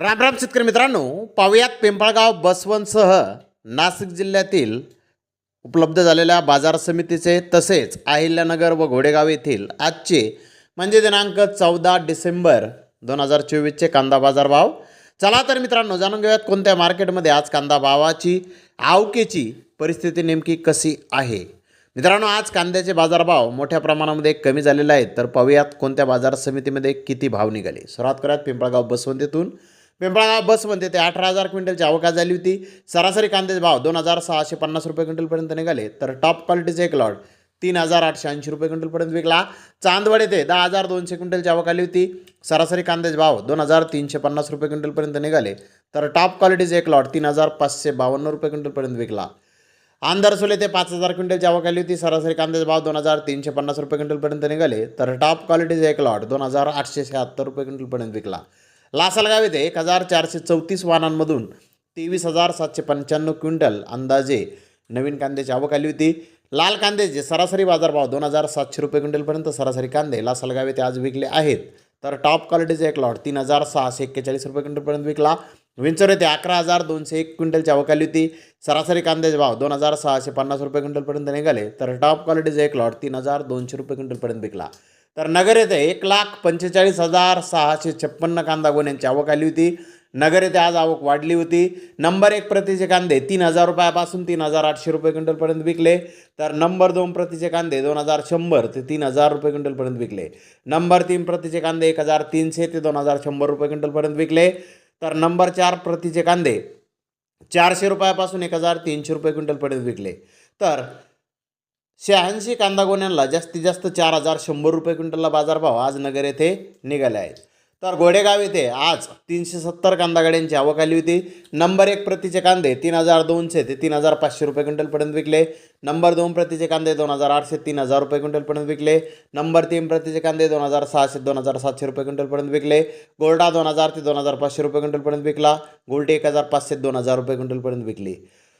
राम राम शेतकरी मित्रांनो पाहुयात पिंपळगाव बसवनसह नाशिक जिल्ह्यातील उपलब्ध झालेल्या बाजार समितीचे तसेच अहिल्यानगर व घोडेगाव येथील आजचे म्हणजे दिनांक चौदा डिसेंबर दोन हजार चोवीसचे कांदा बाजारभाव चला तर मित्रांनो जाणून घेऊयात कोणत्या मार्केटमध्ये आज कांदा भावाची आवकेची परिस्थिती नेमकी कशी आहे? मित्रांनो आज कांद्याचे बाजारभाव मोठ्या प्रमाणामध्ये कमी झालेले आहेत तर पाहूयात कोणत्या बाजार समितीमध्ये किती भाव निघाले? सुरुवात करूयात पिंपळगाव बसवंतीतून. पिंपळगाव बसमध्ये ते अठरा हजार क्विंटलची आवका झाली होती. सरासरी कांद्याचे भाव दोन हजार सहाशे पन्नास रुपये क्विंटलपर्यंत निघाले. तर टॉप क्वालिटीचे एक लॉट तीन हजार आठशे ऐंशी रुपये क्विंटलपर्यंत विकला. चांदवड येथे दहा हजार दोनशे क्विंटलची आवक आली होती. सरासरी कांद्याचे भाव दोन हजार तीनशे पन्नास रुपये क्विंटलपर्यंत निघाले. तर टॉप क्वालिटीचे एक लॉट तीन हजार पाचशे बावन्न रुपये क्विंटलपर्यंत विकला. आंधरसोले ते पाच हजार क्विंटलची आवक आली होती. सरासरी कांद्याचे भाव दोन हजार तीनशे पन्नास रुपये क्विंटलपर्यंत निघाले. तर टॉप क्वालिटीचे एक लॉट दोन हजार आठशे शहात्तर रुपये क्विंटलपर्यंत विकला. लासलगाव येथे एक हजार चारशे चौतीस वाहनांमधून तेवीस हजार सातशे पंच्याण्णव क्विंटल अंदाजे नवीन कांद्याची आवक आली होती. लाल कांद्याचे सरासरी बाजारभाव दोन हजार सातशे रुपये क्विंटलपर्यंत सरासरी कांदे लासलगाव येथे आज विकले आहेत. तर टॉप क्वालिटीचे एक लॉट तीन हजार सहाशे एक्केचाळीस रुपये क्विंटलपर्यंत विकला. विंचर येथे अकरा हजार दोनशे एक क्विंटलची आवक आली होती. सरासरी कांद्याचे भाव दोन हजार सहाशे पन्नास रुपये क्विंटलपर्यंत निघाले. तर टॉप क्वालिटीचे एक लॉट तीन हजार दोनशे रुपये क्विंटलपर्यंत विकला. तर नगर येथे एक लाख पंचेचाळीस हजार सहाशे छप्पन्न कांदा गोण्यांची आवक आली होती. नगर येथे आज आवक वाढली होती. नंबर एक प्रतीचे कांदे तीन हजार रुपयापासून तीन हजार आठशे रुपये क्विंटलपर्यंत विकले. तर नंबर दोन प्रतीचे कांदे दोन हजार शंभर ते तीन हजार रुपये क्विंटलपर्यंत विकले. नंबर तीन प्रतीचे कांदे एक हजार तीनशे ते दोन हजार शंभर रुपये क्विंटलपर्यंत विकले. तर नंबर चार प्रतीचे कांदे चारशे रुपयापासून एक हजार तीनशे रुपये क्विंटलपर्यंत विकले. तर शहाऐंशी कांदा गोण्यांना जास्तीत जास्त चार हजार शंभर रुपये क्विंटलला बाजारभाव आज नगर येथे निघाले आहेत. तर गोडेगाव येथे आज तीनशे सत्तर कांदा गाड्यांची आवक आली होती. नंबर एक प्रतीचे कांदे तीन हजार दोनशे ते तीन हजार पाचशे रुपये क्विंटलपर्यंत विकले. नंबर दोन प्रतीचे कांदे दोन हजार आठशे तीन हजार रुपये क्विंटलपर्यंत विकले. नंबर तीन प्रतीचे कांदे दोन हजार सहाशे दोन हजार सातशे रुपये क्विंटलपर्यंत विकले. गोल्डा दोन हजार ते दोन हजार पाचशे रुपये क्विंटलपर्यंत विकला. गोल्डी एक हजार पाचशे दोन हजार रुपये क्विंटलपर्यंत विकली.